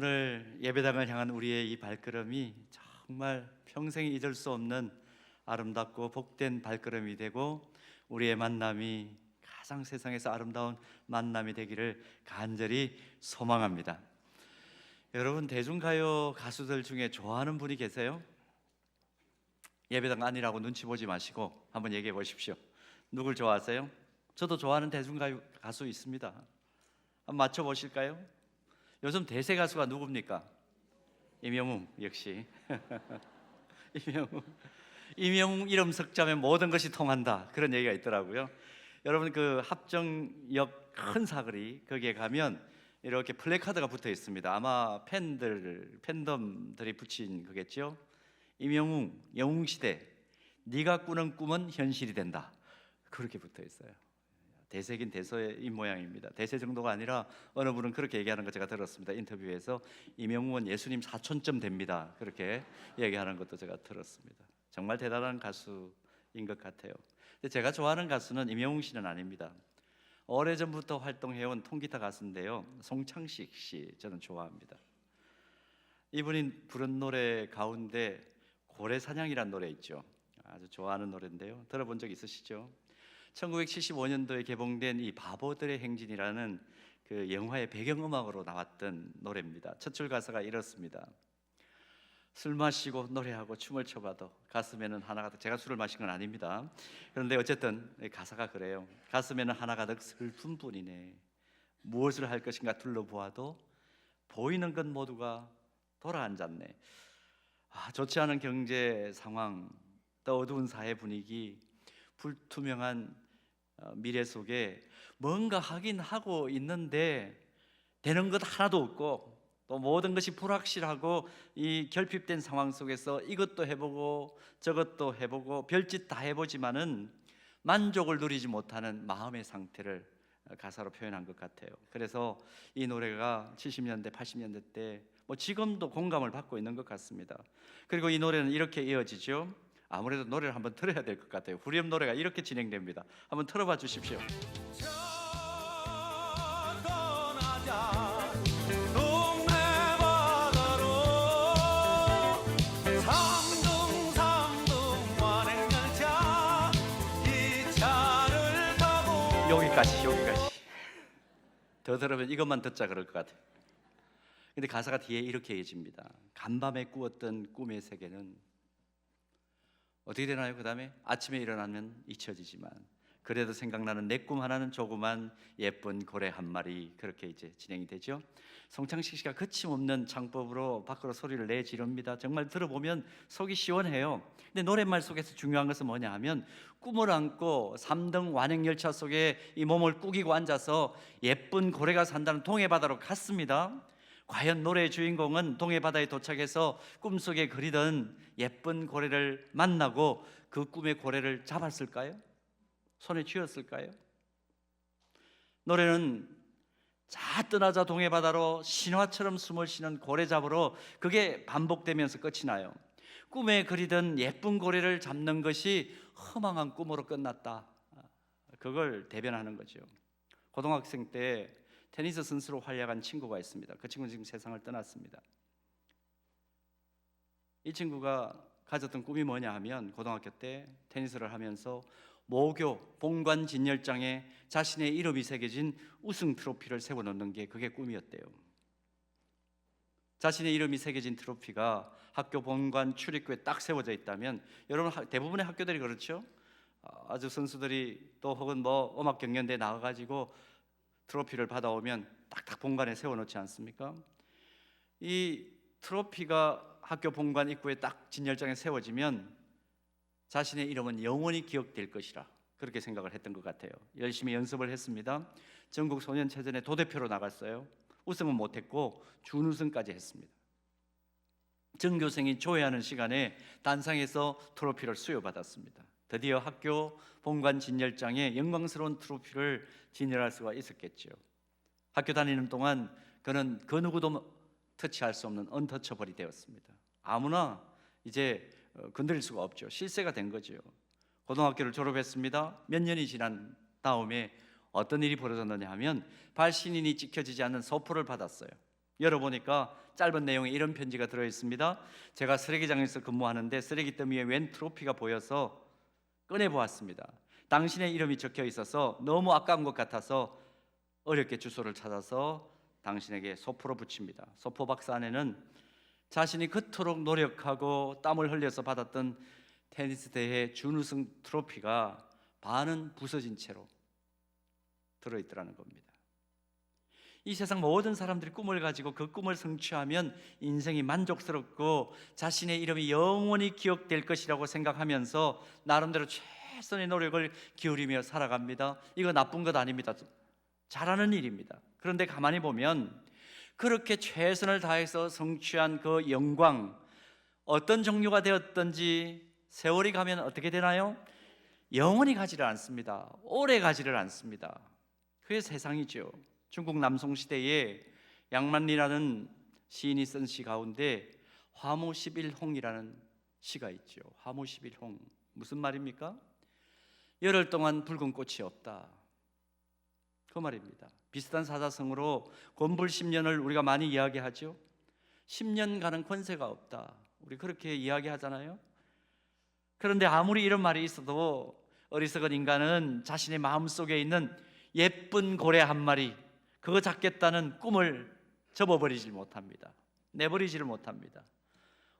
오늘 예배당을 향한 우리의 이 발걸음이 정말 평생 잊을 수 없는 아름답고 복된 발걸음이 되고 우리의 만남이 가장 세상에서 아름다운 만남이 되기를 간절히 소망합니다. 여러분 대중가요 가수들 중에 좋아하는 분이 계세요? 예배당 아니라고 눈치 보지 마시고 한번 얘기해 보십시오. 누굴 좋아하세요? 저도 좋아하는 대중가요 가수 있습니다. 한번 맞춰 보실까요? 요즘 대세 가수가 누굽니까? 임영웅 역시 임영웅 임영웅 이름 석자면 모든 것이 통한다 그런 얘기가 있더라고요. 여러분 그 합정역 큰 사거리 거기에 가면 이렇게 플래카드가 붙어 있습니다. 아마 팬들 팬덤들이 붙인 거겠죠. 임영웅 영웅 시대 네가 꾸는 꿈은 현실이 된다 그렇게 붙어 있어요. 대세긴 대세인 모양입니다. 대세 정도가 아니라 어느 분은 그렇게 얘기하는 거 제가 들었습니다. 인터뷰에서 이명웅은 예수님 사촌점 됩니다. 그렇게 얘기하는 것도 제가 들었습니다. 정말 대단한 가수인 것 같아요. 제가 좋아하는 가수는 임영웅 씨는 아닙니다. 오래전부터 활동해온 통기타 가수인데요. 송창식 씨 저는 좋아합니다. 이분이 부른 노래 가운데 고래 사냥이란 노래 있죠. 아주 좋아하는 노래인데요. 들어본 적 있으시죠? 1975년도에 개봉된 이 바보들의 행진이라는 그 영화의 배경음악으로 나왔던 노래입니다. 첫 줄 가사가 이렇습니다. 술 마시고 노래하고 춤을 춰봐도 가슴에는 하나 가득 제가 술을 마신 건 아닙니다. 그런데 어쨌든 이 가사가 그래요. 가슴에는 하나 가득 슬픔뿐이네. 무엇을 할 것인가 둘러보아도 보이는 것 모두가 돌아앉았네. 아, 좋지 않은 경제 상황, 또 어두운 사회 분위기, 불투명한 어, 미래 속에 뭔가 하긴 하고 있는데 되는 것 하나도 없고 또 모든 것이 불확실하고 이 결핍된 상황 속에서 이것도 해보고 저것도 해보고 별짓 다 해보지만은 만족을 누리지 못하는 마음의 상태를 가사로 표현한 것 같아요. 그래서 이 노래가 70년대, 80년대 때 뭐 지금도 공감을 받고 있는 것 같습니다. 그리고 이 노래는 이렇게 이어지죠. 아무래도 노래를 한번 들어야 될 것 같아요. 후렴 노래가 이렇게 진행됩니다. 한번 틀어봐 주십시오. 여기까지 여기까지. 더 들으면 이것만 듣자 그럴 것 같아요. 근데 가사가 뒤에 이렇게 이어집니다. 간밤에 꾸었던 꿈의 세계는 어떻게 되나요? 그 다음에 아침에 일어나면 잊혀지지만 그래도 생각나는 내 꿈 하나는 조그만 예쁜 고래 한 마리 그렇게 이제 진행이 되죠. 송창식 씨가 거침없는 창법으로 밖으로 소리를 내 지릅니다. 정말 들어보면 속이 시원해요. 근데 노랫말 속에서 중요한 것은 뭐냐 하면 꿈을 안고 삼등 완행 열차 속에 이 몸을 꾸기고 앉아서 예쁜 고래가 산다는 동해 바다로 갔습니다. 과연 노래의 주인공은 동해 바다에 도착해서 꿈속에 그리던 예쁜 고래를 만나고 그 꿈의 고래를 잡았을까요? 손에 쥐었을까요? 노래는 자 떠나자 동해 바다로 신화처럼 숨을 쉬는 고래 잡으러 그게 반복되면서 끝이 나요. 꿈에 그리던 예쁜 고래를 잡는 것이 허망한 꿈으로 끝났다. 그걸 대변하는 거죠. 고등학생 때 테니스 선수로 활약한 친구가 있습니다. 그 친구는 지금 세상을 떠났습니다. 이 친구가 가졌던 꿈이 뭐냐 하면 고등학교 때 테니스를 하면서 모교 본관 진열장에 자신의 이름이 새겨진 우승 트로피를 세워 놓는 게 그게 꿈이었대요. 자신의 이름이 새겨진 트로피가 학교 본관 출입구에 딱 세워져 있다면 여러분 하- 대부분의 학교들이 그렇죠. 아, 아주 선수들이 또 혹은 뭐 음악 경연대 나가 가지고 트로피를 받아오면 딱딱 본관에 세워놓지 않습니까? 이 트로피가 학교 본관 입구에 딱 진열장에 세워지면 자신의 이름은 영원히 기억될 것이라 그렇게 생각을 했던 것 같아요. 열심히 연습을 했습니다. 전국 소년체전에 도대표로 나갔어요. 우승은 못했고 준우승까지 했습니다. 전교생이 조회하는 시간에 단상에서 트로피를 수여받았습니다. 드디어 학교 본관 진열장에 영광스러운 트로피를 진열할 수가 있었겠죠. 학교 다니는 동안 그는 그 누구도 터치할 수 없는 언터처벌이 되었습니다. 아무나 이제 어, 건드릴 수가 없죠. 실세가 된 거죠. 고등학교를 졸업했습니다. 몇 년이 지난 다음에 어떤 일이 벌어졌느냐 하면 발신인이 찍혀지지 않는 서포를 받았어요. 열어보니까 짧은 내용에 이런 편지가 들어 있습니다. 제가 쓰레기장에서 근무하는데 쓰레기 더미에 웬 트로피가 보여서 꺼내 보았습니다. 당신의 이름이 적혀 있어서 너무 아까운 것 같아서 어렵게 주소를 찾아서 당신에게 소포로 붙입니다. 소포 박스 안에는 자신이 그토록 노력하고 땀을 흘려서 받았던 테니스 대회 준우승 트로피가 반은 부서진 채로 들어 있더라는 겁니다. 이 세상 모든 사람들이 꿈을 가지고 그 꿈을 성취하면 인생이 만족스럽고 자신의 이름이 영원히 기억될 것이라고 생각하면서 나름대로 최선의 노력을 기울이며 살아갑니다. 이거 나쁜 것 아닙니다. 잘하는 일입니다. 그런데 가만히 보면 그렇게 최선을 다해서 성취한 그 영광 어떤 종류가 되었든지 세월이 가면 어떻게 되나요? 영원히 가지를 않습니다. 오래 가지를 않습니다. 그게 세상이죠. 중국 남송 시대에 양만리라는 시인이 쓴 시 가운데 화무 11홍이라는 시가 있죠. 화무 11홍 무슨 말입니까? 열흘 동안 붉은 꽃이 없다. 그 말입니다. 비슷한 사자성어로 곤불 10년을 우리가 많이 이야기하죠. 10년 가는 권세가 없다. 우리 그렇게 이야기하잖아요. 그런데 아무리 이런 말이 있어도 어리석은 인간은 자신의 마음 속에 있는 예쁜 고래 한 마리 그거 잡겠다는 꿈을 접어버리질 못합니다. 내버리지를 못합니다.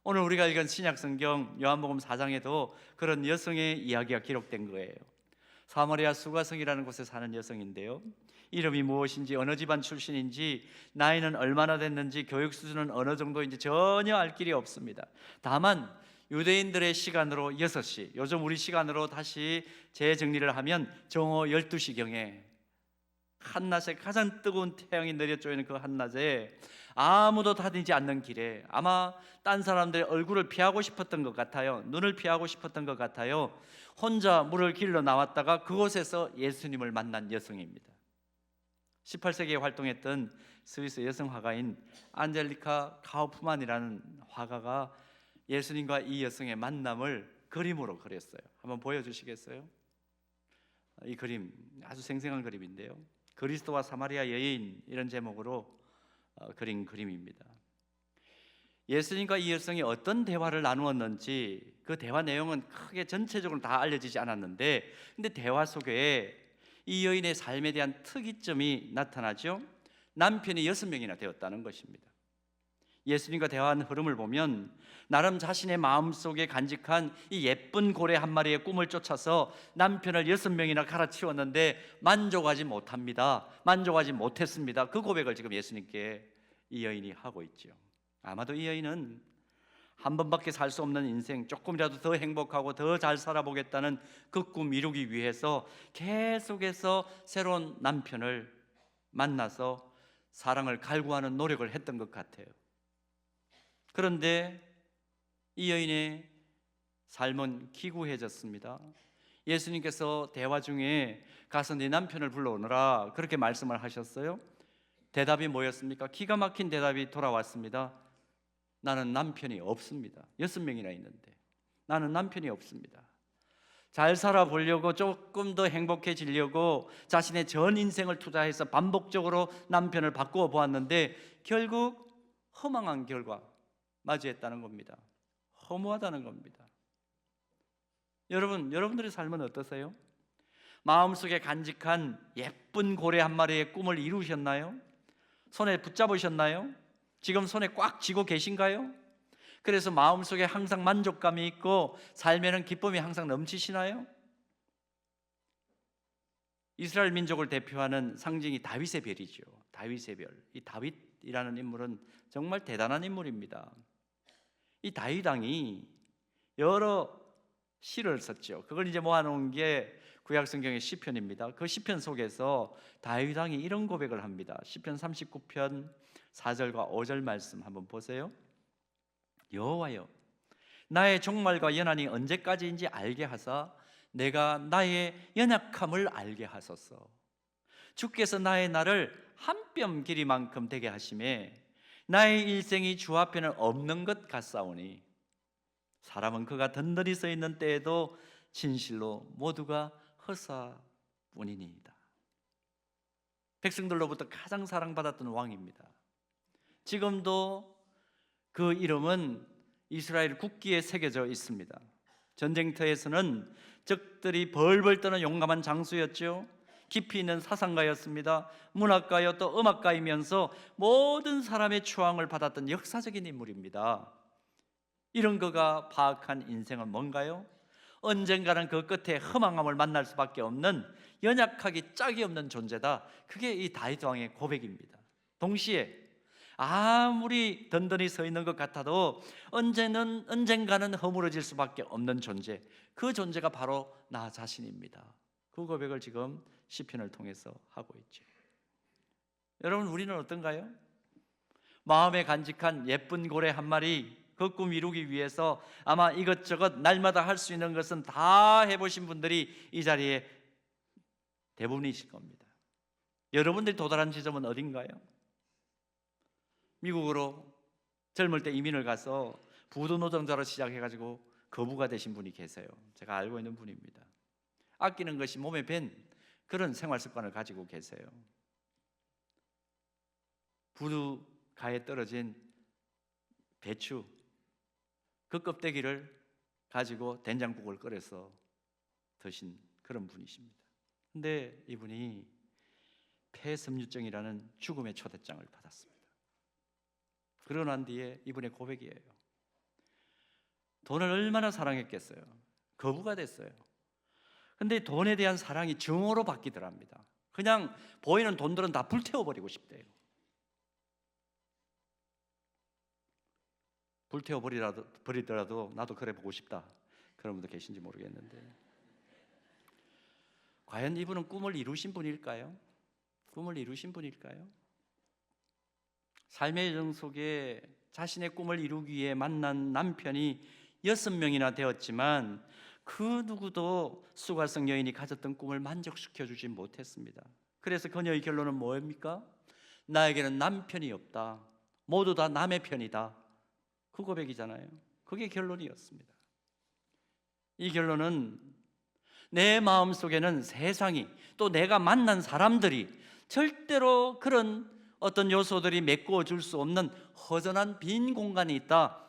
오늘 우리가 읽은 신약 성경 요한복음 4장에도 그런 여성의 이야기가 기록된 거예요. 사마리아 수가성이라는 곳에 사는 여성인데요. 이름이 무엇인지 어느 집안 출신인지 나이는 얼마나 됐는지 교육 수준은 어느 정도인지 전혀 알 길이 없습니다. 다만 유대인들의 시간으로 6시, 요즘 우리 시간으로 다시 재정리를 하면 정오 12시경에 한낮에 가장 뜨거운 태양이 내려쬐는 그 한낮에 아무도 다니지 않는 길에 아마 딴 사람들의 얼굴을 피하고 싶었던 것 같아요. 눈을 피하고 싶었던 것 같아요. 혼자 물을 길러 나왔다가 그곳에서 예수님을 만난 여성입니다. 18세기에 활동했던 스위스 여성 화가인 안젤리카 카우프만이라는 화가가 예수님과 이 여성의 만남을 그림으로 그렸어요. 한번 보여 주시겠어요? 이 그림 아주 생생한 그림인데요. 그리스도와 사마리아 여인 이런 제목으로 어, 그린 그림입니다. 예수님과 이 여성이 어떤 대화를 나누었는지 그 대화 내용은 크게 전체적으로 다 알려지지 않았는데 근데 대화 속에 이 여인의 삶에 대한 특이점이 나타나죠. 남편이 여섯 명이나 되었다는 것입니다. 예수님과 대화한 흐름을 보면 나름 자신의 마음 속에 간직한 이 예쁜 고래 한 마리의 꿈을 쫓아서 남편을 여섯 명이나 갈아치웠는데 만족하지 못합니다. 만족하지 못했습니다. 그 고백을 지금 예수님께 이 여인이 하고 있죠. 아마도 이 여인은 한 번밖에 살 수 없는 인생 조금이라도 더 행복하고 더 잘 살아보겠다는 그 꿈 이루기 위해서 계속해서 새로운 남편을 만나서 사랑을 갈구하는 노력을 했던 것 같아요. 그런데 이 여인의 삶은 기구해졌습니다. 예수님께서 대화 중에 가서 네 남편을 불러오너라 그렇게 말씀을 하셨어요. 대답이 뭐였습니까? 기가 막힌 대답이 돌아왔습니다. 나는 남편이 없습니다. 여섯 명이나 있는데 나는 남편이 없습니다. 잘 살아보려고 조금 더 행복해지려고 자신의 전 인생을 투자해서 반복적으로 남편을 바꾸어 보았는데 결국 허망한 결과 맞이했다는 겁니다. 허무하다는 겁니다. 여러분, 여러분들의 삶은 어떠세요? 마음속에 간직한 예쁜 고래 한 마리의 꿈을 이루셨나요? 손에 붙잡으셨나요? 지금 손에 꽉 쥐고 계신가요? 그래서 마음속에 항상 만족감이 있고 삶에는 기쁨이 항상 넘치시나요? 이스라엘 민족을 대표하는 상징이 다윗의 별이죠. 다윗의 별. 이 다윗이라는 인물은 정말 대단한 인물입니다. 이 다윗 왕이 여러 시를 썼죠. 그걸 이제 모아놓은 게 구약 성경의 시편입니다. 그 시편 속에서 다윗 왕이 이런 고백을 합니다. 시편 39편 4절과 5절 말씀 한번 보세요. 여호와여 나의 종말과 연한이 언제까지인지 알게 하사 내가 나의 연약함을 알게 하소서. 주께서 나의 날을 한뼘 길이만큼 되게 하심에 나의 일생이 주 앞에는 없는 것 같사오니 사람은 그가 든든히 서 있는 때에도 진실로 모두가 허사뿐이니이다. 백성들로부터 가장 사랑받았던 왕입니다. 지금도 그 이름은 이스라엘 국기에 새겨져 있습니다. 전쟁터에서는 적들이 벌벌 떠는 용감한 장수였죠. 깊이 있는 사상가였습니다. 문학가요 또 음악가이면서 모든 사람의 추앙을 받았던 역사적인 인물입니다. 이런 그가 파악한 인생은 뭔가요? 언젠가는 그 끝에 허망함을 만날 수밖에 없는 연약하기 짝이 없는 존재다. 그게 이 다윗 왕의 고백입니다. 동시에 아무리 든든히 서 있는 것 같아도 언제는 언젠가는 허물어질 수밖에 없는 존재. 그 존재가 바로 나 자신입니다. 그 고백을 지금 시편을 통해서 하고 있죠. 여러분 우리는 어떤가요? 마음에 간직한 예쁜 고래 한 마리 그 꿈 이루기 위해서 아마 이것저것 날마다 할 수 있는 것은 다 해보신 분들이 이 자리에 대부분이실 겁니다. 여러분들이 도달한 지점은 어딘가요? 미국으로 젊을 때 이민을 가서 부도 노동자로 시작해가지고 거부가 되신 분이 계세요. 제가 알고 있는 분입니다. 아끼는 것이 몸에 밴 그런 생활 습관을 가지고 계세요. 부두 가에 떨어진 배추 그 껍데기를 가지고 된장국을 끓여서 드신 그런 분이십니다. 근데 이분이 폐섬유증이라는 죽음의 초대장을 받았습니다. 그러고 난 뒤에 이분의 고백이에요. 돈을 얼마나 사랑했겠어요. 거부가 됐어요. 근데 돈에 대한 사랑이 정으로 바뀌더랍니다. 그냥 보이는 돈들은 다 불태워버리고 싶대요. 불태워 버리라도 버리더라도 나도 그래 보고 싶다. 그런 분도 계신지 모르겠는데. 과연 이분은 꿈을 이루신 분일까요? 꿈을 이루신 분일까요? 삶의 여정 속에 자신의 꿈을 이루기 위해 만난 남편이 여섯 명이나 되었지만 그 누구도 수가성 여인이 가졌던 꿈을 만족시켜 주지 못했습니다. 그래서 그녀의 결론은 뭐입니까? 나에게는 남편이 없다. 모두 다 남의 편이다. 그 고백이잖아요. 그게 결론이었습니다. 이 결론은 내 마음 속에는 세상이 또 내가 만난 사람들이 절대로 그런 어떤 요소들이 메꾸어 줄 수 없는 허전한 빈 공간이 있다.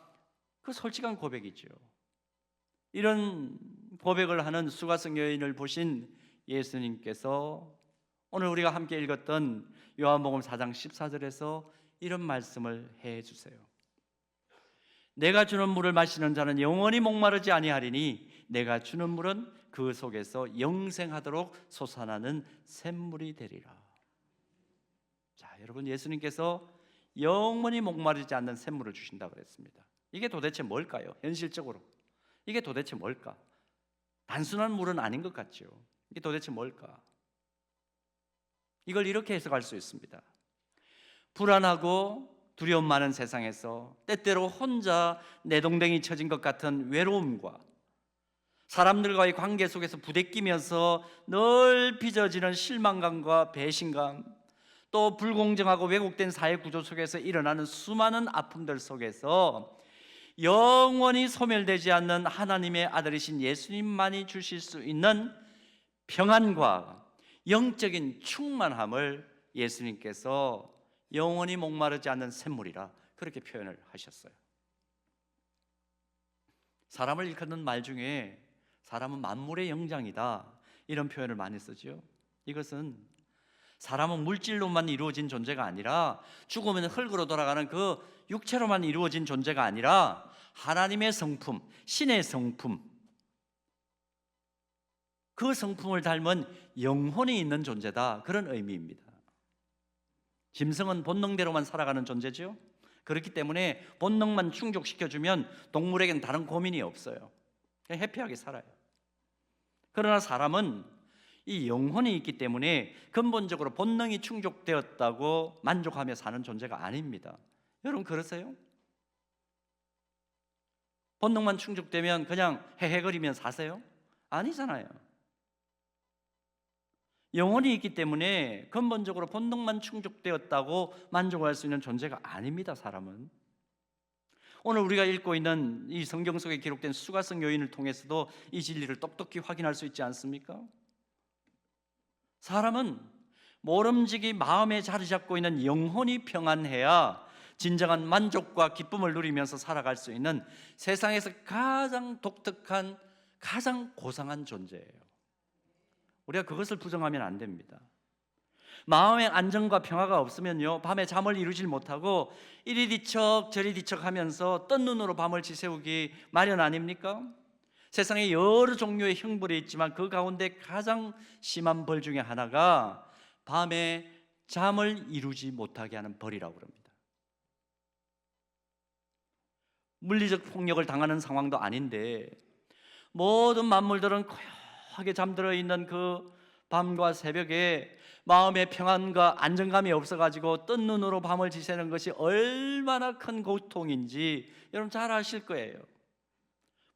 그 솔직한 고백이죠. 이런 고백을 하는 수가성 여인을 보신 예수님께서 오늘 우리가 함께 읽었던 요한복음 4장 14절에서 이런 말씀을 해 주세요. 내가 주는 물을 마시는 자는 영원히 목마르지 아니하리니 내가 주는 물은 그 속에서 영생하도록 솟아나는 샘물이 되리라. 자, 여러분 예수님께서 영원히 목마르지 않는 샘물을 주신다 그랬습니다. 이게 도대체 뭘까요? 현실적으로 이게 도대체 뭘까? 단순한 물은 아닌 것 같죠. 이게 도대체 뭘까? 이걸 이렇게 해석할 수 있습니다. 불안하고 두려움 많은 세상에서 때때로 혼자 내동댕이 쳐진 것 같은 외로움과 사람들과의 관계 속에서 부대끼면서 늘 빚어지는 실망감과 배신감 또 불공정하고 왜곡된 사회 구조 속에서 일어나는 수많은 아픔들 속에서 영원히 소멸되지 않는 하나님의 아들이신 예수님만이 주실 수 있는 평안과 영적인 충만함을 예수님께서 영원히 목마르지 않는 샘물이라 그렇게 표현을 하셨어요. 사람을 일컫는 말 중에 사람은 만물의 영장이다 이런 표현을 많이 쓰죠. 이것은 사람은 물질로만 이루어진 존재가 아니라 죽으면 흙으로 돌아가는 그 육체로만 이루어진 존재가 아니라 하나님의 성품, 신의 성품, 그 성품을 닮은 영혼이 있는 존재다 그런 의미입니다. 짐승은 본능대로만 살아가는 존재죠. 그렇기 때문에 본능만 충족시켜주면 동물에겐 다른 고민이 없어요. 그냥 해피하게 살아요. 그러나 사람은 이 영혼이 있기 때문에 근본적으로 본능이 충족되었다고 만족하며 사는 존재가 아닙니다. 여러분 그러세요? 본능만 충족되면 그냥 헤헤거리면 사세요? 아니잖아요. 영혼이 있기 때문에 근본적으로 본능만 충족되었다고 만족할 수 있는 존재가 아닙니다, 사람은. 오늘 우리가 읽고 있는 이 성경 속에 기록된 수가성 요인을 통해서도 이 진리를 똑똑히 확인할 수 있지 않습니까? 사람은 모름지기 마음에 자리 잡고 있는 영혼이 평안해야 진정한 만족과 기쁨을 누리면서 살아갈 수 있는 세상에서 가장 독특한 가장 고상한 존재예요. 우리가 그것을 부정하면 안 됩니다. 마음의 안정과 평화가 없으면요 밤에 잠을 이루질 못하고 이리 뒤척 저리 뒤척 하면서 뜬 눈으로 밤을 지새우기 마련 아닙니까? 세상에 여러 종류의 형벌이 있지만 그 가운데 가장 심한 벌 중에 하나가 밤에 잠을 이루지 못하게 하는 벌이라고 합니다. 물리적 폭력을 당하는 상황도 아닌데 모든 만물들은 고요하게 잠들어 있는 그 밤과 새벽에 마음의 평안과 안정감이 없어가지고 뜬 눈으로 밤을 지새는 것이 얼마나 큰 고통인지 여러분 잘 아실 거예요.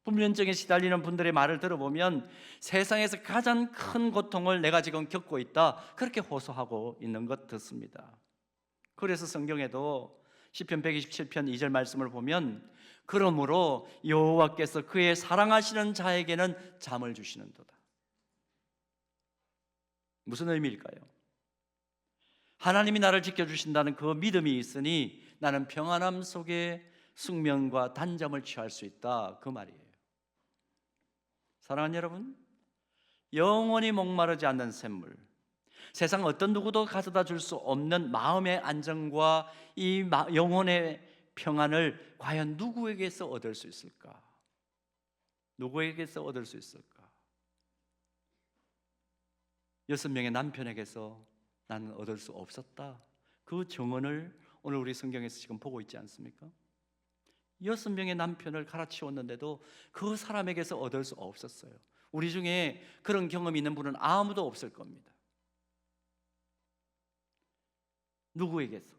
불면증에 시달리는 분들의 말을 들어보면 세상에서 가장 큰 고통을 내가 지금 겪고 있다 그렇게 호소하고 있는 것 듣습니다. 그래서 성경에도 시편 127편 2절 말씀을 보면 그러므로 여호와께서 그의 사랑하시는 자에게는 잠을 주시는도다. 무슨 의미일까요? 하나님이 나를 지켜 주신다는 그 믿음이 있으니 나는 평안함 속에 숙면과 단잠을 취할 수 있다 그 말이에요. 사랑하는 여러분, 영원히 목마르지 않는 샘물, 세상 어떤 누구도 가져다 줄 수 없는 마음의 안정과 이 마- 영혼의 평안을 과연 누구에게서 얻을 수 있을까? 누구에게서 얻을 수 있을까? 여섯 명의 남편에게서 나는 얻을 수 없었다. 그 정언을 오늘 우리 성경에서 지금 보고 있지 않습니까? 여섯 명의 남편을 갈아치웠는데도 그 사람에게서 얻을 수 없었어요. 우리 중에 그런 경험이 있는 분은 아무도 없을 겁니다. 누구에게서?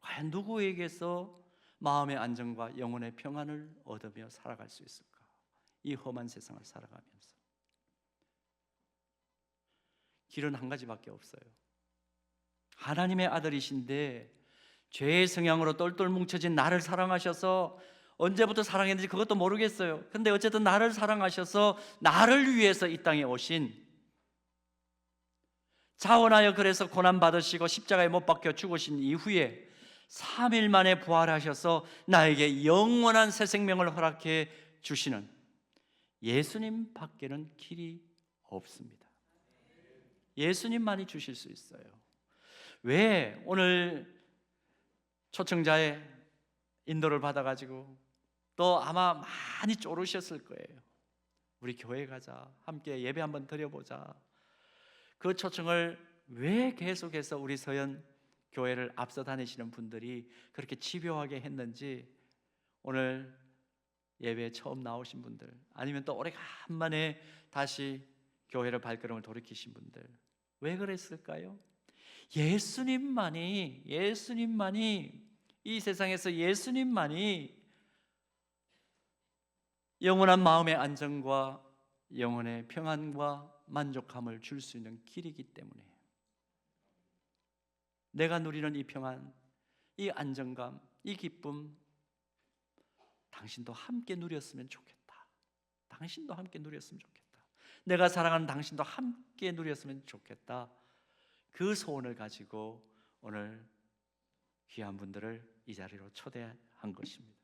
과연 누구에게서 마음의 안정과 영혼의 평안을 얻으며 살아갈 수 있을까? 이 험한 세상을 살아가면서 길은 한 가지밖에 없어요. 하나님의 아들이신데 죄의 성향으로 똘똘 뭉쳐진 나를 사랑하셔서 언제부터 사랑했는지 그것도 모르겠어요. 근데 어쨌든 나를 사랑하셔서 나를 위해서 이 땅에 오신 자원하여 그래서 고난 받으시고 십자가에 못 박혀 죽으신 이후에 3일 만에 부활하셔서 나에게 영원한 새 생명을 허락해 주시는 예수님 밖에는 길이 없습니다. 예수님만이 주실 수 있어요. 왜 오늘 초청자의 인도를 받아가지고 또 아마 많이 쪼르셨을 거예요. 우리 교회 가자. 함께 예배 한번 드려보자. 그 초청을 왜 계속해서 우리 서현 교회를 앞서 다니시는 분들이 그렇게 집요하게 했는지 오늘 예배에 처음 나오신 분들 아니면 또 오래간만에 다시 교회를 발걸음을 돌이키신 분들 왜 그랬을까요? 예수님만이 예수님만이 이 세상에서 예수님만이 영원한 마음의 안정과 영혼의 평안과 만족함을 줄 수 있는 길이기 때문에 내가 누리는 이 평안, 이 안정감, 이 기쁨 당신도 함께 누렸으면 좋겠다. 당신도 함께 누렸으면 좋겠다. 내가 사랑하는 당신도 함께 누렸으면 좋겠다. 그 소원을 가지고 오늘 귀한 분들을 이 자리로 초대한 것입니다.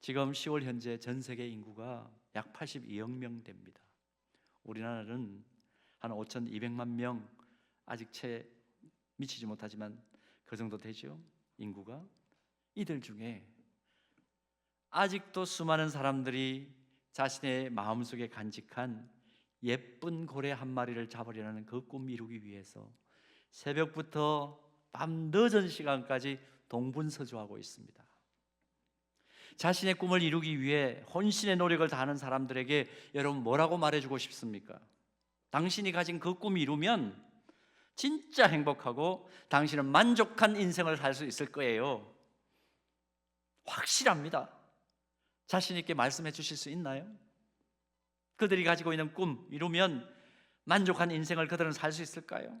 지금 10월 현재 전 세계 인구가 약 82억 명 됩니다. 우리나라는 한 5,200만 명 아직 채 미치지 못하지만 그 정도 되죠. 인구가 이들 중에 아직도 수많은 사람들이 자신의 마음속에 간직한 예쁜 고래 한 마리를 잡으려는 그 꿈 이루기 위해서 새벽부터 밤 늦은 시간까지 동분서주하고 있습니다. 자신의 꿈을 이루기 위해 혼신의 노력을 다하는 사람들에게 여러분 뭐라고 말해주고 싶습니까? 당신이 가진 그 꿈을 이루면 진짜 행복하고 당신은 만족한 인생을 살 수 있을 거예요. 확실합니다. 자신 있게 말씀해 주실 수 있나요? 그들이 가지고 있는 꿈 이루면 만족한 인생을 그들은 살 수 있을까요?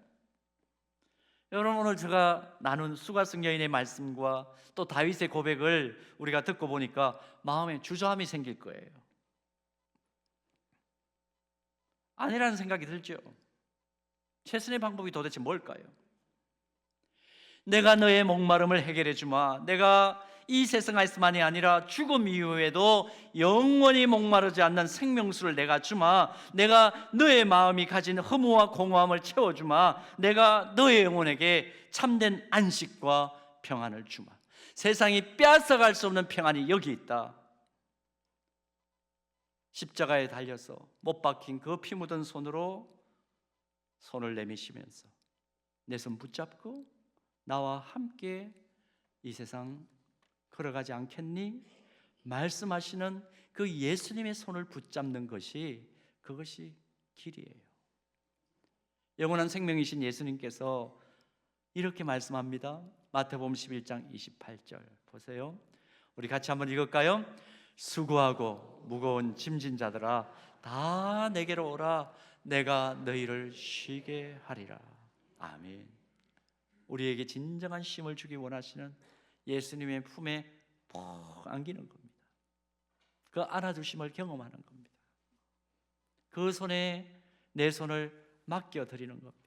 여러분 오늘 제가 나눈 수가성 여인의 말씀과 또 다윗의 고백을 우리가 듣고 보니까 마음에 주저함이 생길 거예요. 아니라는 생각이 들죠. 최선의 방법이 도대체 뭘까요? 내가 너의 목마름을 해결해 주마. 내가 이 세상에서만이 아니라 죽음 이후에도 영원히 목마르지 않는 생명수를 내가 주마. 내가 너의 마음이 가진 허무와 공허함을 채워 주마. 내가 너의 영혼에게 참된 안식과 평안을 주마. 세상이 빼앗아갈 수 없는 평안이 여기 있다. 십자가에 달려서 못 박힌 그 피 묻은 손으로 손을 내미시면서 내 손 붙잡고 나와 함께 이 세상 걸어가지 않겠니? 말씀하시는 그 예수님의 손을 붙잡는 것이 그것이 길이에요. 영원한 생명이신 예수님께서 이렇게 말씀합니다. 마태복음 11장 28절 보세요. 우리 같이 한번 읽을까요? 수고하고 무거운 짐진 자들아 다 내게로 오라 내가 너희를 쉬게 하리라. 아멘. 우리에게 진정한 쉼을 주기 원하시는 예수님의 품에 푹 안기는 겁니다. 그 안아주심을 경험하는 겁니다. 그 손에 내 손을 맡겨 드리는 겁니다.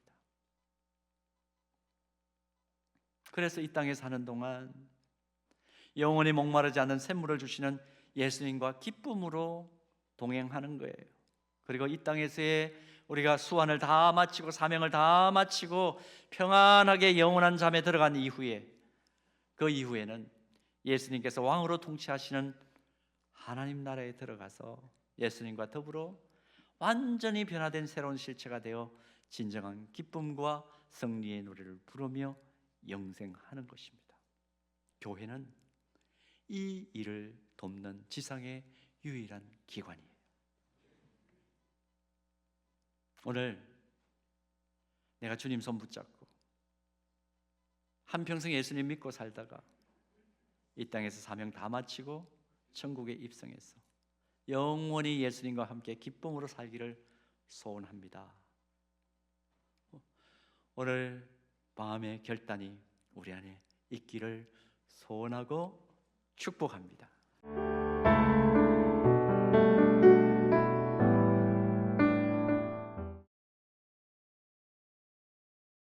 그래서 이 땅에 사는 동안 영원히 목마르지 않는 샘물을 주시는 예수님과 기쁨으로 동행하는 거예요. 그리고 이 땅에서의 우리가 수완을 다 마치고 사명을 다 마치고 평안하게 영원한 잠에 들어간 이후에 그 이후에는 예수님께서 왕으로 통치하시는 하나님 나라에 들어가서 예수님과 더불어 완전히 변화된 새로운 실체가 되어 진정한 기쁨과 승리의 노래를 부르며 영생하는 것입니다. 교회는 이 일을 돕는 지상의 유일한 기관이에요. 오늘 내가 주님 손 붙잡고 한평생 예수님 믿고 살다가 이 땅에서 사명 다 마치고 천국에 입성해서 영원히 예수님과 함께 기쁨으로 살기를 소원합니다. 오늘 마음의 결단이 우리 안에 있기를 소원하고 축복합니다.